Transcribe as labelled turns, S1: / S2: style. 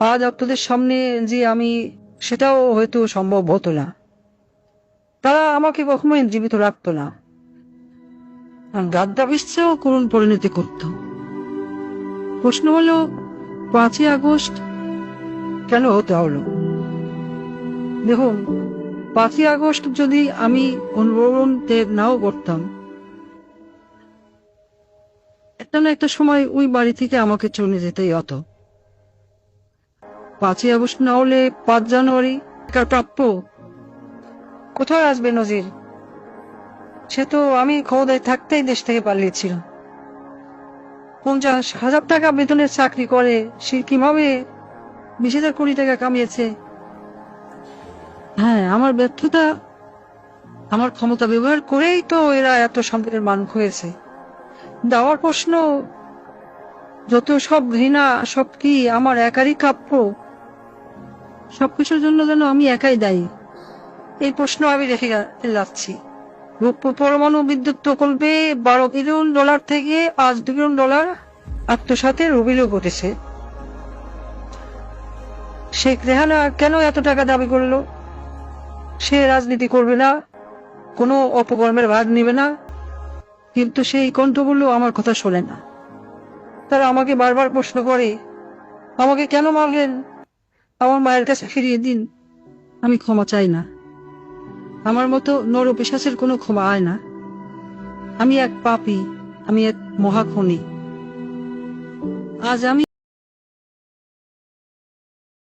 S1: আজ আপনাদের সামনে যে আমি সেটাও হয়তো সম্ভব হতো না। তারা আমাকে কখনোই জীবিত রাখতো না। গাদ্দাবিশ্বেও করুণ পরিণতি করত। প্রশ্ন হলো, পাঁচই আগস্ট কেন হতে হলো? দেখুন, পাঁচই আগস্ট যদি আমি অনুভবন নাও করতাম, একটা না একটা সময় ওই বাড়ি থেকে আমাকে চলে যেতেই হতো। পাঁচই আগস্ট না হলে পাঁচ জানুয়ারি প্রাপ্য। কোথায় আসবে নজির? সে তো আমি ক্ষমতায় থাকতেই দেশ থেকে পালিয়েছিলাম পঞ্চাশ হাজার টাকা বেতনের চাকরি করে, সে কীভাবে বিশ হাজার কোটি টাকা কামিয়েছে? হ্যাঁ আমার ব্যর্থতা, আমার ক্ষমতা ব্যবহার করেই তো এরা এত সম্পদের মান হয়েছে। দেওয়ার প্রশ্ন, যত সব ঘৃণা, সব কি আমার একারই কাপ্য সবকিছুর জন্য যেন আমি একাই দায়ী। এই প্রশ্ন আমি রেখে যাচ্ছি পরমাণু বিদ্যুৎ প্রকল্পে বারো বিলিয়ন ডলার থেকে পাঁচ বিলিয়ন ডলার আত্মসাতের অভিযোগ উঠেছে শেখ রেহানা কেন এত টাকা দাবি করল? সে রাজনীতি করবে না, কোনো অপকর্মের ভাগ নেবে না, কিন্তু সেই কণ্ঠগুলো আমার কথা শোনে না। তারা আমাকে বারবার প্রশ্ন করে, আমাকে কেন মারলেন? আমার মায়ের কাছে ফিরিয়ে দিন। আমি ক্ষমা চাই না। আমার মতো নর বিশ্বাসের কোনো ক্ষমা আয় না। আমি এক পাপি, আমি এক মহাখনি। আজ আমি